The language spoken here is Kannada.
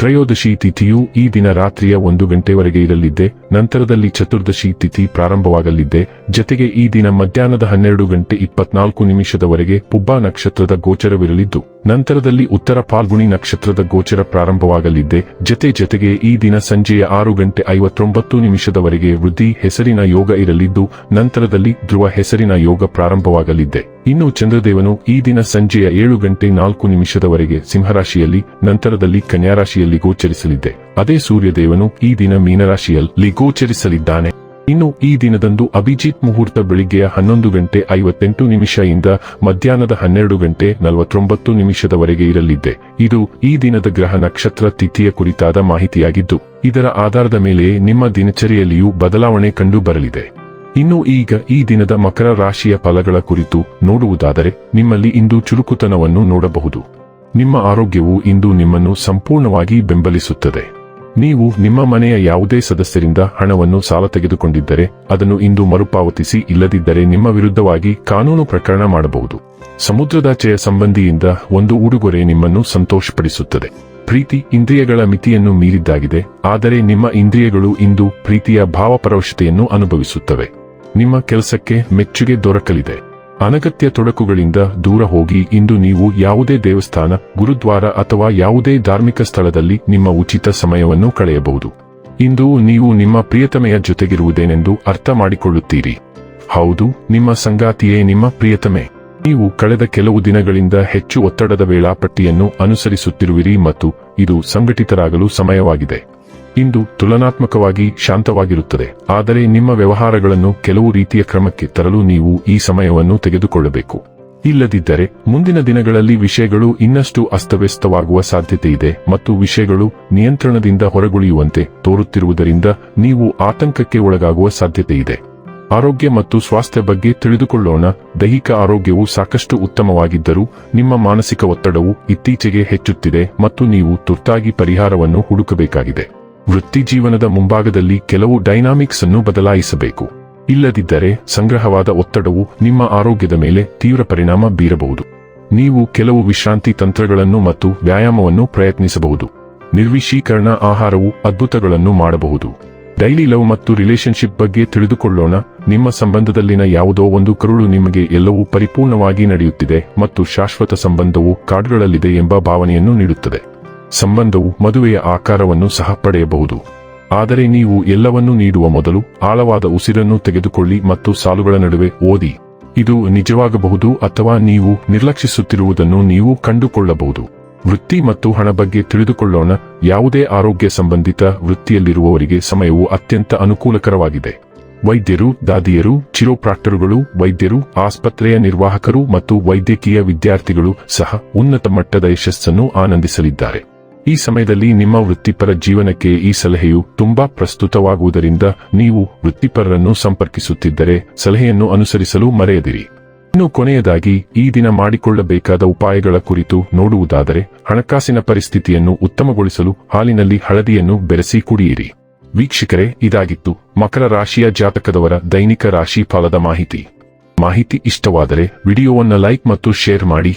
ತ್ರಯೋದಶಿ ತಿಥಿಯು ಈ ದಿನ ರಾತ್ರಿಯ ಒಂದು ಗಂಟೆವರೆಗೆ ಇರಲಿದ್ದೆ, ನಂತರದಲ್ಲಿ ಚತುರ್ದಶಿ ತಿಥಿ ಪ್ರಾರಂಭವಾಗಲಿದ್ದೆ, ಜತೆಗೆ ಈ ದಿನ ಮಧ್ಯಾಹ್ನದ ಹನ್ನೆರಡು ಗಂಟೆ ಇಪ್ಪತ್ನಾಲ್ಕು ನಿಮಿಷದವರೆಗೆ ಪುಬ್ಬಾ ನಕ್ಷತ್ರದ ಗೋಚರವಿರಲಿದ್ದು, ನಂತರದಲ್ಲಿ ಉತ್ತರ ಪಾಲ್ಗುಣಿ ನಕ್ಷತ್ರದ ಗೋಚರ ಪ್ರಾರಂಭವಾಗಲಿದ್ದೆ, ಜತೆ ಜತೆಗೆ ಈ ದಿನ ಸಂಜೆಯ ಆರು ಗಂಟೆ ಐವತ್ತೊಂಬತ್ತು ನಿಮಿಷದವರೆಗೆ ವೃದ್ಧಿ ಹೆಸರಿನ ಯೋಗ ಇರಲಿದ್ದು, ನಂತರದಲ್ಲಿ ಧ್ರುವ ಹೆಸರಿನ ಯೋಗ ಪ್ರಾರಂಭವಾಗಲಿದ್ದೆ. ಇನ್ನು ಚಂದ್ರದೇವನು ಈ ದಿನ ಸಂಜೆಯ ಏಳು ಗಂಟೆ ನಾಲ್ಕು ನಿಮಿಷದವರೆಗೆ ಸಿಂಹರಾಶಿಯಲ್ಲಿ, ನಂತರದಲ್ಲಿ ಕನ್ಯಾರಾಶಿಯಲ್ಲಿ ಗೋಚರಿಸಲಿದ್ದೆ. ಅದೇ ಸೂರ್ಯದೇವನು ಈ ದಿನ ಮೀನರಾಶಿಯಲ್ಲಿ ಗೋಚರಿಸಲಿದ್ದಾನೆ. ಇನ್ನು ಈ ದಿನದಂದು ಅಭಿಜಿತ್ ಮುಹೂರ್ತ ಬೆಳಿಗ್ಗೆಯ ಹನ್ನೊಂದು ಗಂಟೆ ಐವತ್ತೆಂಟು ನಿಮಿಷದಿಂದ ಮಧ್ಯಾಹ್ನದ ಹನ್ನೆರಡು ಗಂಟೆ ನಲವತ್ತೊಂಬತ್ತು ನಿಮಿಷದವರೆಗೆ ಇರಲಿದ್ದೆ. ಇದು ಈ ದಿನದ ಗ್ರಹ ನಕ್ಷತ್ರ ತಿಥಿಯ ಕುರಿತಾದ ಮಾಹಿತಿಯಾಗಿದ್ದು, ಇದರ ಆಧಾರದ ಮೇಲೆ ನಿಮ್ಮ ದಿನಚರಿಯಲ್ಲಿಯೂ ಬದಲಾವಣೆ ಕಂಡು ಬರಲಿದೆ ಇನ್ನು ಈಗ ಈ ದಿನದ ಮಕರ ರಾಶಿಯ ಫಲಗಳ ಕುರಿತು ನೋಡುವುದಾದರೆ ನಿಮ್ಮಲ್ಲಿ ಇಂದು ಚುರುಕುತನವನ್ನು ನೋಡಬಹುದು. ನಿಮ್ಮ ಆರೋಗ್ಯವು ಇಂದು ನಿಮ್ಮನ್ನು ಸಂಪೂರ್ಣವಾಗಿ ಬೆಂಬಲಿಸುತ್ತದೆ. ನೀವು ನಿಮ್ಮ ಮನೆಯ ಯಾವುದೇ ಸದಸ್ಯರಿಂದ ಹಣವನ್ನು ಸಾಲ ತೆಗೆದುಕೊಂಡಿದ್ದರೆ ಅದನ್ನು ಇಂದು ಮರುಪಾವತಿಸಿ ಇಲ್ಲದಿದ್ದರೆ ನಿಮ್ಮ ವಿರುದ್ಧವಾಗಿ ಕಾನೂನು ಪ್ರಕರಣ ಮಾಡಬಹುದು. ಸಮುದ್ರದಾಚೆಯ ಸಂಬಂಧಿಯಿಂದ ಒಂದು ಉಡುಗೊರೆ ನಿಮ್ಮನ್ನು ಸಂತೋಷಪಡಿಸುತ್ತದೆ. ಪ್ರೀತಿ ಇಂದ್ರಿಯಗಳ ಮಿತಿಯನ್ನು ಮೀರಿದ್ದಾಗಿದೆ, ಆದರೆ ನಿಮ್ಮ ಇಂದ್ರಿಯಗಳು ಇಂದು ಪ್ರೀತಿಯ ಭಾವಪರವಶತೆಯನ್ನು ಅನುಭವಿಸುತ್ತವೆ. ನಿಮ್ಮ ಕೆಲಸಕ್ಕೆ ಮೆಚ್ಚುಗೆ ದೊರಕಲಿದೆ. ಅನಗತ್ಯ ತೊಡಕುಗಳಿಂದ ದೂರ ಹೋಗಿ ಇಂದು ನೀವು ಯಾವುದೇ ದೇವಸ್ಥಾನ, ಗುರುದ್ವಾರ ಅಥವಾ ಯಾವುದೇ ಧಾರ್ಮಿಕ ಸ್ಥಳದಲ್ಲಿ ನಿಮ್ಮ ಉಚಿತ ಸಮಯವನ್ನು ಕಳೆಯಬಹುದು. ಇಂದು ನೀವು ನಿಮ್ಮ ಪ್ರಿಯತಮೆಯ ಜೊತೆಗಿರುವುದೇನೆಂದು ಅರ್ಥ ಮಾಡಿಕೊಳ್ಳುತ್ತೀರಿ. ಹೌದು, ನಿಮ್ಮ ಸಂಗಾತಿಯೇ ನಿಮ್ಮ ಪ್ರಿಯತಮೆ. ನೀವು ಕಳೆದ ಕೆಲವು ದಿನಗಳಿಂದ ಹೆಚ್ಚು ಒತ್ತಡದ ವೇಳಾಪಟ್ಟಿಯನ್ನು ಅನುಸರಿಸುತ್ತಿರುವಿರಿ ಮತ್ತು ಇದು ಸಂಘಟಿತರಾಗಲು ಸಮಯವಾಗಿದೆ. ಇಂದು ತುಲನಾತ್ಮಕವಾಗಿ ಶಾಂತವಾಗಿರುತ್ತದೆ. ಆದರೆ ನಿಮ್ಮ ವ್ಯವಹಾರಗಳನ್ನು ಕೆಲವು ರೀತಿಯ ಕ್ರಮಕ್ಕೆ ತರಲು ನೀವು ಈ ಸಮಯವನ್ನು ತೆಗೆದುಕೊಳ್ಳಬೇಕು. ಇಲ್ಲದಿದ್ದರೆ ಮುಂದಿನ ದಿನಗಳಲ್ಲಿ ವಿಷಯಗಳು ಇನ್ನಷ್ಟು ಅಸ್ತವ್ಯಸ್ತವಾಗುವ ಸಾಧ್ಯತೆ ಇದೆ ಮತ್ತು ವಿಷಯಗಳು ನಿಯಂತ್ರಣದಿಂದ ಹೊರಗುಳಿಯುವಂತೆ ತೋರುತ್ತಿರುವುದರಿಂದ ನೀವು ಆತಂಕಕ್ಕೆ ಒಳಗಾಗುವ ಸಾಧ್ಯತೆ ಇದೆ. ಆರೋಗ್ಯ ಮತ್ತು ಸ್ವಾಸ್ಥ್ಯ ಬಗ್ಗೆ ತಿಳಿದುಕೊಳ್ಳೋಣ. ದೈಹಿಕ ಆರೋಗ್ಯವು ಸಾಕಷ್ಟು ಉತ್ತಮವಾಗಿದ್ದರೂ ನಿಮ್ಮ ಮಾನಸಿಕ ಒತ್ತಡವು ಇತ್ತೀಚೆಗೆ ಹೆಚ್ಚುತ್ತಿದೆ ಮತ್ತು ನೀವು ತುರ್ತಾಗಿ ಪರಿಹಾರವನ್ನು ಹುಡುಕಬೇಕಾಗಿದೆ. ವೃತ್ತಿ ಜೀವನದ ಮುಂಭಾಗದಲ್ಲಿ ಕೆಲವು ಡೈನಾಮಿಕ್ಸ್ ಅನ್ನು ಬದಲಾಯಿಸಬೇಕು. ಇಲ್ಲದಿದ್ದರೆ ಸಂಗ್ರಹವಾದ ಒತ್ತಡವು ನಿಮ್ಮ ಆರೋಗ್ಯದ ಮೇಲೆ ತೀವ್ರ ಪರಿಣಾಮ ಬೀರಬಹುದು. ನೀವು ಕೆಲವು ವಿಶ್ರಾಂತಿ ತಂತ್ರಗಳನ್ನು ಮತ್ತು ವ್ಯಾಯಾಮವನ್ನು ಪ್ರಯತ್ನಿಸಬಹುದು. ನಿರ್ವಿಶೀಕರಣ ಆಹಾರವು ಅದ್ಭುತಗಳನ್ನು ಮಾಡಬಹುದು. ಡೈಲಿ ಲವ್ ಮತ್ತು ರಿಲೇಶನ್ಶಿಪ್ ಬಗ್ಗೆ ತಿಳಿದುಕೊಳ್ಳೋಣ. ನಿಮ್ಮ ಸಂಬಂಧದಲ್ಲಿನ ಯಾವುದೋ ಒಂದು ಕರುಳು ನಿಮಗೆ ಎಲ್ಲವೂ ಪರಿಪೂರ್ಣವಾಗಿ ನಡೆಯುತ್ತಿದೆ ಮತ್ತು ಶಾಶ್ವತ ಸಂಬಂಧವು ಕಾರ್ಡ್ಗಳಲ್ಲಿದೆ ಎಂಬ ಭಾವನೆಯನ್ನು ನೀಡುತ್ತದೆ. ಸಂಬಂಧವು ಮದುವೆಯ ಆಕಾರವನ್ನು ಸಹ ಪಡೆಯಬಹುದು. ಆದರೆ ನೀವು ಎಲ್ಲವನ್ನೂ ನೀಡುವ ಮೊದಲು ಆಳವಾದ ಉಸಿರನ್ನು ತೆಗೆದುಕೊಳ್ಳಿ ಮತ್ತು ಸಾಲುಗಳ ನಡುವೆ ಓದಿ. ಇದು ನಿಜವಾಗಬಹುದು ಅಥವಾ ನೀವು ನಿರ್ಲಕ್ಷಿಸುತ್ತಿರುವುದನ್ನು ನೀವು ಕಂಡುಕೊಳ್ಳಬಹುದು. ವೃತ್ತಿ ಮತ್ತು ಹಣ ಬಗ್ಗೆ ತಿಳಿದುಕೊಳ್ಳೋಣ. ಯಾವುದೇ ಆರೋಗ್ಯ ಸಂಬಂಧಿತ ವೃತ್ತಿಯಲ್ಲಿರುವವರಿಗೆ ಸಮಯವು ಅತ್ಯಂತ ಅನುಕೂಲಕರವಾಗಿದೆ. ವೈದ್ಯರು, ದಾದಿಯರು ಚಿರೋಪ್ರಾಕ್ಟರುಗಳು ವೈದ್ಯರು, ಆಸ್ಪತ್ರೆಯ ನಿರ್ವಾಹಕರು ಮತ್ತು ವೈದ್ಯಕೀಯ ವಿದ್ಯಾರ್ಥಿಗಳು ಸಹ ಉನ್ನತ ಮಟ್ಟದ ಯಶಸ್ಸನ್ನು ಆನಂದಿಸಲಿದ್ದಾರೆ. ಈ ಸಮಯದಲ್ಲಿ ನಿಮ್ಮ ವೃತ್ತಿಪರ ಜೀವನಕ್ಕೆ ಈ ಸಲಹೆಯು ತುಂಬಾ ಪ್ರಸ್ತುತವಾಗುವುದರಿಂದ ನೀವು ವೃತ್ತಿಪರರನ್ನು ಸಂಪರ್ಕಿಸುತ್ತಿದ್ದರೆ ಸಲಹೆಯನ್ನು ಅನುಸರಿಸಲು ಮರೆಯದಿರಿ. ಇನ್ನು ಕೊನೆಯದಾಗಿ, ಈ ದಿನ ಮಾಡಿಕೊಳ್ಳಬೇಕಾದ ಉಪಾಯಗಳ ಕುರಿತು ನೋಡುವುದಾದರೆ, ಹಣಕಾಸಿನ ಪರಿಸ್ಥಿತಿಯನ್ನು ಉತ್ತಮಗೊಳಿಸಲು ಹಾಲಿನಲ್ಲಿ ಹಳದಿಯನ್ನು ಬೆರೆಸಿ ಕುಡಿಯಿರಿ. ವೀಕ್ಷಕರೇ, ಇದಾಗಿತ್ತು ಮಕರ ರಾಶಿಯ ಜಾತಕದವರ ದೈನಿಕ ರಾಶಿ ಫಲದ ಮಾಹಿತಿ. ಮಾಹಿತಿ ಇಷ್ಟವಾದರೆ ವಿಡಿಯೋವನ್ನು ಲೈಕ್ ಮತ್ತು ಶೇರ್ ಮಾಡಿ.